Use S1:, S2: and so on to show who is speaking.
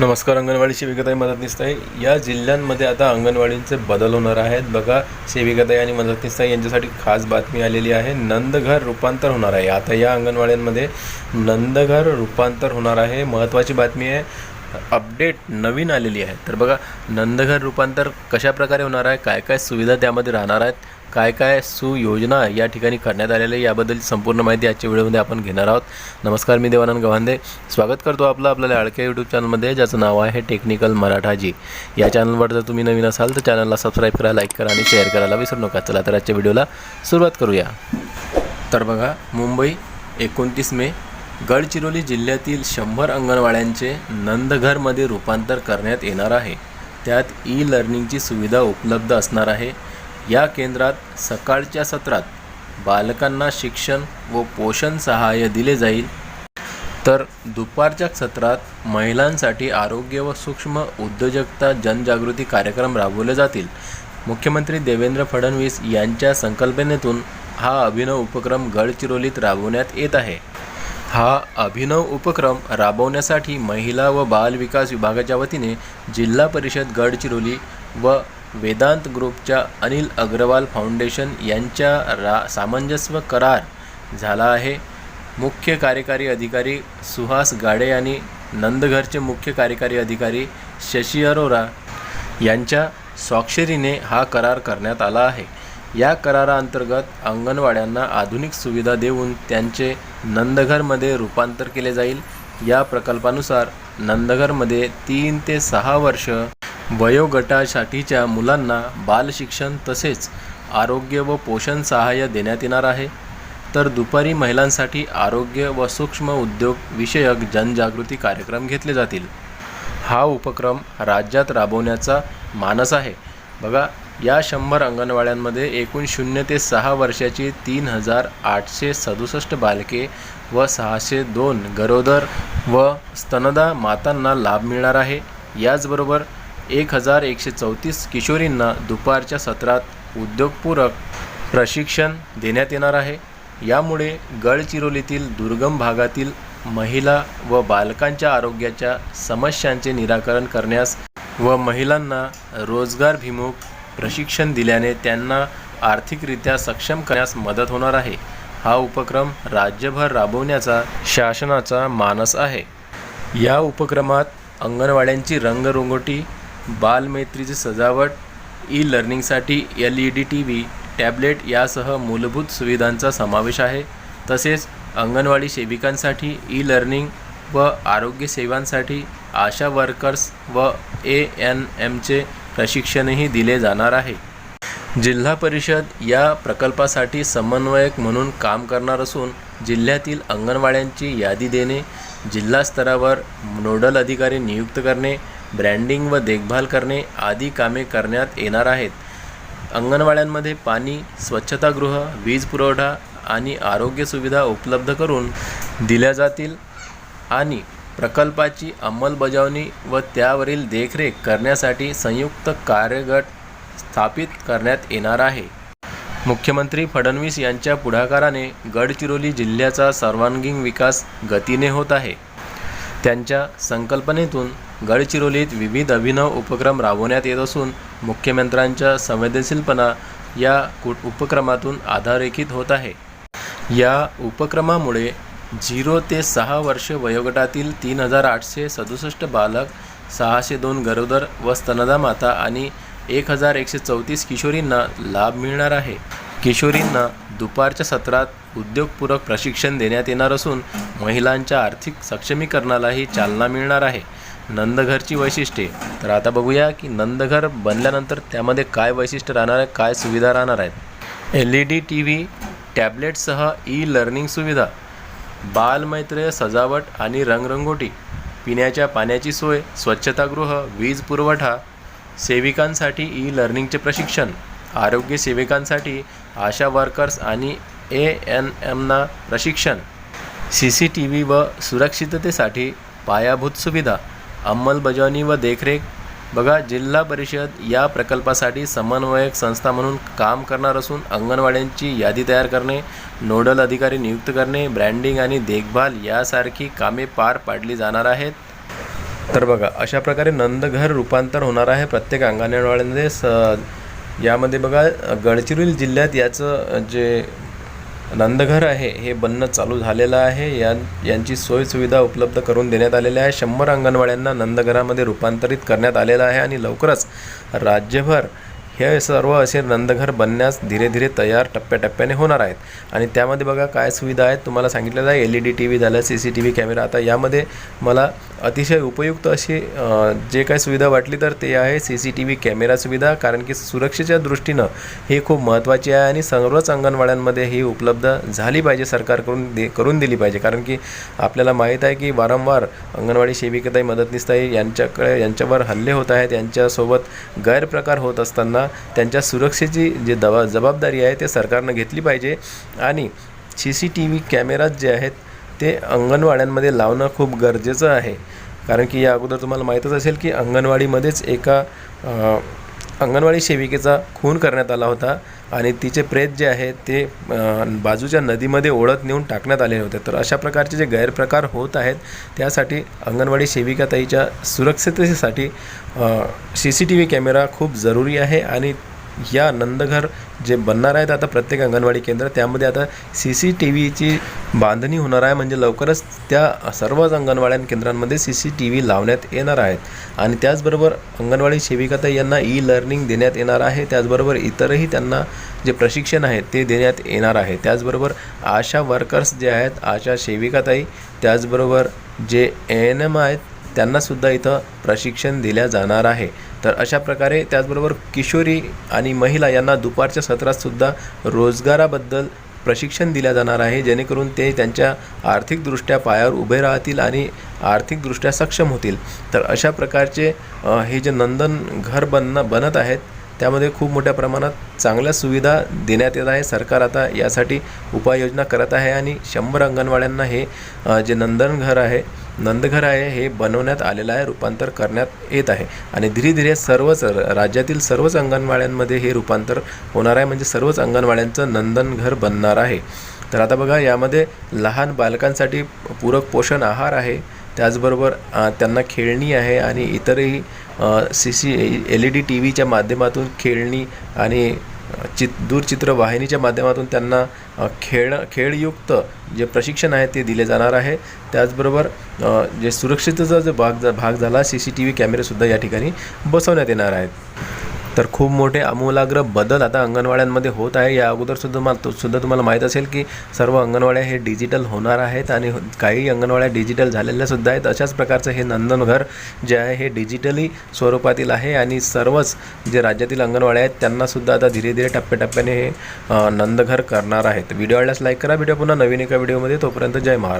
S1: नमस्कार अंगणवाडी सेविकाताई मदतनीसताई या जिल्ह्यांमध्ये आता अंगणवाडींचे बदल होणार आहेत. बघा सेविकाताई आणि मदतनीसताई यांच्यासाठी खास बातमी आलेली आहे. नंदघर रूपांतर होणार आहे. आता या अंगणवाड्यांमध्ये नंदघर रूपांतर होणार आहे. महत्त्वाची बातमी आहे अपडेट नवीन आलेली आहे. तर बघा नंदघर रूपांतर कशा प्रकारे होणार आहे? काय काय सुविधा त्यामध्ये राहणार आहेत? काय काय सुयोजना या ठिकाणी करण्यात आलेल्या याबद्दल संपूर्ण माहिती आजच्या व्हिडिओमध्ये आपण घेणार आहोत. नमस्कार मी देवानंद गव्हांदे. स्वागत करतो आपलं आपल्याला अडके यूट्यूब चॅनलमध्ये ज्याचं नाव आहे टेक्निकल मराठाजी. या चॅनलवर जर तुम्ही नवीन असाल तर चॅनलला सबस्क्राईब करा लाईक करा आणि शेअर करायला विसरू नका. चला तर आजच्या व्हिडिओला सुरुवात करूया. तर बघा मुंबई एकोणतीस मे गडचिरोली जिल्ह्यातील शंभर अंगणवाड्यांचे नंदघरमध्ये रूपांतर करण्यात येणार आहे. त्यात ई लर्निंगची सुविधा उपलब्ध असणार आहे. या केंद्रात सकाळच्या सत्रात बालकांना शिक्षण व पोषण सहाय्य दिले जाईल. तर दुपारच्या सत्रात महिलांसाठी आरोग्य व सूक्ष्म उद्योजकता जनजागृती कार्यक्रम राबवले जातील. मुख्यमंत्री देवेंद्र फडणवीस यांच्या संकल्पनेतून हा अभिनव उपक्रम गडचिरोलीत राबवण्यात येत आहे. हा अभिनव उपक्रम राबवण्यासाठी महिला व बाल विकास विभागाच्या वतीने जिल्हा परिषद गडचिरोली व वेदांत ग्रुपच्या अनिल अग्रवाल फाउंडेशन यांच्या रा सामंजस्य करार झाला आहे. मुख्य कार्यकारी अधिकारी सुहास गाडे आणि नंदघरचे मुख्य कार्यकारी अधिकारी शशी अरोरा यांच्या स्वाक्षरीने हा करार करण्यात आला आहे. या कराराअंतर्गत अंगणवाड्यांना आधुनिक सुविधा देऊन त्यांचे नंदघरमध्ये रूपांतर केले जाईल. या प्रकल्पानुसार नंदघरमध्ये तीन ते सहा वर्ष वयोगटासाठीच्या मुलांना बालशिक्षण तसेच आरोग्य व पोषण सहाय्य देण्यात येणार आहे. तर दुपारी महिलांसाठी आरोग्य व सूक्ष्म उद्योग विषयक जनजागृती कार्यक्रम घेतले जातील. हा उपक्रम राज्यात राबवण्याचा मानस आहे. बघा या शंभर अंगणवाड्यांमध्ये एकूण शून्य ते सहा वर्षाची तीन हजार आठशे सदुसष्ट बालके व सहाशे दोन गरोदर व स्तनदा मातांना लाभ मिळणार आहे. याचबरोबर एक हजार एकशे चौतीस किशोरींना दुपारच्या सत्रात उद्योगपूरक प्रशिक्षण देण्यात येणार आहे. यामुळे गडचिरोलीतील दुर्गम भागातील महिला व बालकांच्या आरोग्याच्या समस्यांचे निराकरण करण्यास व महिलांना रोजगारभिमुख प्रशिक्षण दिल्याने त्यांना आर्थिकरित्या सक्षम करण्यास मदत होणार आहे. हा उपक्रम राज्यभर राबवण्याचा शासनाचा मानस आहे. या उपक्रमात अंगणवाड्यांची रंगरंगोटी बालमैत्रीची सजावट E लर्निंगसाठी L E D T V tablet यासह मूलभूत सुविधांचा समावेश आहे. तसेच अंगणवाडी सेविकांसाठी ई लर्निंग व आरोग्य सेवांसाठी आशा वर्कर्स व ए एन एमचे प्रशिक्षणही दिले जाणार आहे. जिल्हा परिषद या प्रकल्पासाठी समन्वयक म्हणून काम करणार असून जिल्ह्यातील अंगणवाड्यांची यादी देणे जिल्हा स्तरावर नोडल अधिकारी नियुक्त करणे ब्रँडिंग व देखभाल करणे आदी कामे करण्यात येणार आहेत. अंगणवाड्यांमध्ये पाणी स्वच्छतागृह वीज पुरवठा आणि आरोग्य सुविधा उपलब्ध करून दिल्या जातील आणि प्रकल्पाची अंमलबजावणी व त्यावरील देखरेख करण्यासाठी संयुक्त कार्यगट स्थापित करण्यात येणार आहे. मुख्यमंत्री फडणवीस यांच्या पुढाकाराने गडचिरोली जिल्ह्याचा सर्वांगीण विकास गतीने होत आहे. त्यांच्या संकल्पनेतून गडचिरोलीत विविध अभिनव उपक्रम राबवण्यात येत असून मुख्यमंत्र्यांच्या संवेदनशीलपणा या कु उपक्रमातून आधारेखित होत आहे. या उपक्रमामुळे झिरो ते सहा वर्ष वयोगटातील तीन हजार आठशे सदुसष्ट बालक सहाशे दोन गरोदर व स्तनदा माता आणि एक हजार एकशे चौतीस किशोरींना लाभ मिळणार आहे. किशोरींना दुपारच्या सत्रात उद्योगपूरक प्रशिक्षण देण्यात येणार असून महिलांच्या आर्थिक सक्षमीकरणालाही चालना मिळणार आहे. नंदघरची वैशिष्ट्ये. तर आता बघूया की नंदघर बनल्यानंतर त्यामध्ये काय वैशिष्ट्य राहणार आहे काय सुविधा राहणार आहेत. L E D T V टॅबलेटसह E learning सुविधा. बालमैत्रीय सजावट आणि रंगरंगोटी पिण्याच्या पाण्याची सोय स्वच्छतागृह वीज पुरवठा सेविकांसाठी ई लर्निंगचे प्रशिक्षण आरोग्य सेविकांसाठी आशा वर्कर्स आणि ए एन एमना प्रशिक्षण सी सी टी व्ही व सुरक्षिततेसाठी पायाभूत सुविधा अंमलबजावणी व देखरेख बघा जिल्हा परिषद या प्रकल्पासाठी समन्वयक संस्था म्हणून काम करणार असून अंगणवाड्यांची यादी तयार करणे नोडल अधिकारी नियुक्त करणे ब्रँडिंग आणि देखभाल यासारखी कामे पार पाडली जाणार आहेत. तर बघा अशा प्रकारे नंदघर रूपांतर होणार आहे प्रत्येक अंगणवाड्यांमध्ये. स यामध्ये बघा गडचिरोली जिल्ह्यात याचं जे नंदघर आहे. हे बनणं चालू झालेलं आहे. या यांची सोयसुविधा उपलब्ध करून देण्यात आलेल्या आहे. शंभर अंगणवाड्यांना नंदघरामध्ये रूपांतरित करण्यात आलेलं आहे आणि लवकरच राज्यभर हे सर्व असे नंदघर बनण्यास धीरे धीरे तयार टप्प्याटप्प्याने होणार आहेत. आणि त्यामध्ये बघा काय सुविधा आहेत. तुम्हाला सांगितलेलं आहे L E D T V झालं C C T V camera आता यामध्ये मला अतिशय उपयुक्त अशी जे काय सुविधा वाटली तर ते आहे C C T V camera सुविधा. कारण की सुरक्षेच्या दृष्टीनं ही खूप महत्त्वाची आहे आणि सर्वच अंगणवाड्यांमध्ये ही उपलब्ध झाली पाहिजे सरकारकडून दे करून दिली पाहिजे. कारण की आपल्याला माहीत आहे की वारंवार अंगणवाडी सेविकाताई मदतनीसताई यांच्याकडे यांच्यावर हल्ले होत आहेत. यांच्यासोबत गैरप्रकार होत असताना त्यांच्या सुरक्षेची जी दवा जबाबदारी आहे ते सरकारनं घेतली पाहिजे. आणि C C T V cameras जे आहेत ते अंगणवाड्यांमध्ये लावणं खूप गरजेचं आहे. कारण की या अगोदर तुम्हाला माहीतच असेल की अंगणवाडीमध्येच एका अंगणवाडी सेविकेचा खून करण्यात आला होता आणि तिचे प्रेत जे आहे ते बाजूच्या नदीमध्ये ओढत नेऊन टाकण्यात आले होते. तर अशा प्रकारचे जे गैरप्रकार होत आहेत त्यासाठी अंगणवाडी सेविकाताईच्या सुरक्षिततेसाठी C C T V camera खूप जरुरी आहे आणि या नंदघर जे बनणार आहेत आता प्रत्येक अंगणवाडी केंद्र त्यामध्ये आता सी सी टी व्हीची बांधणी होणार आहे. म्हणजे लवकरच त्या सर्वच अंगणवाड्या केंद्रांमध्ये सी सी टी व्ही लावण्यात येणार आहेत. आणि त्याचबरोबर अंगणवाडी सेविकाताई यांना ई लर्निंग देण्यात येणार आहे. त्याचबरोबर इतरही त्यांना जे प्रशिक्षण आहे ते देण्यात येणार आहे. त्याचबरोबर आशा वर्कर्स जे आहेत आशा सेविकाताई त्याचबरोबर जे ए एन एम आहेत त्यांनासुद्धा इथं प्रशिक्षण दिल्या जाणार आहे. तर अशा प्रकारे त्याचबरोबर किशोरी आणि महिला यांना दुपारच्या सत्रातसुद्धा रोजगाराबद्दल प्रशिक्षण दिल्या जाणार आहे. जेणेकरून ते त्यांच्या आर्थिकदृष्ट्या पायावर उभे राहतील आणि आर्थिकदृष्ट्या सक्षम होतील. तर अशा प्रकारचे हे जे नंदन घर बनणं बनत आहेत त्यामध्ये खूप मोठ्या प्रमाणात चांगल्या सुविधा देण्यात येत आहे. सरकार आता यासाठी उपाययोजना करत आहे आणि शंभर अंगणवाड्यांना हे जे नंदन घर आहे नंदघर आहे हे बनवण्यात आलेलं आहे रूपांतर करण्यात येत आहे. आणि धीरे धीरे सर्वच राज्यातील सर्वच अंगणवाड्यांमध्ये हे रूपांतर होणार आहे. म्हणजे सर्वच अंगणवाड्यांचं नंदनघर बनणार आहे. तर आता बघा यामध्ये लहान बालकांसाठी पूरक पोषण आहार आहे. त्याचबरोबर त्यांना खेळणी आहे आणि इतरही C C L E D T व्हीच्या माध्यमातून खेळणी आणि चित दूरचित्रवाहिनीच्या माध्यमातून त्यांना खेळ खेळयुक्त जे प्रशिक्षण आहे ते दिले जाणार आहे. त्याचबरोबर जे सुरक्षितचा जो भाग जा- भाग झाला सी सी टी व्ही कॅमेरेसुद्धा या ठिकाणी बसवण्यात येणार आहेत. तर खूप मोठे आमूलाग्र बदल आता अंगणवाड्यांमध्ये होत आहे. या अगोदर सुद्धा मा तो सुद्धा तुम्हाला माहीत असेल की सर्व अंगणवाड्या हे डिजिटल होणार आहेत आणि हो- काही अंगणवाड्या डिजिटल झालेल्या सुद्धा आहेत. अशाच प्रकारचं हे नंदनघर जे आहे हे डिजिटली स्वरूपातील आहे आणि सर्वच जे राज्यातील अंगणवाड्या आहेत त्यांनासुद्धा आता धीरे धीरे टप्प्याटप्प्याने हे नंदघर करणार आहेत. व्हिडिओ आवडल्यास लाईक करा. व्हिडिओ पुन्हा नवीन एका व्हिडिओमध्ये. तोपर्यंत जय महाराज.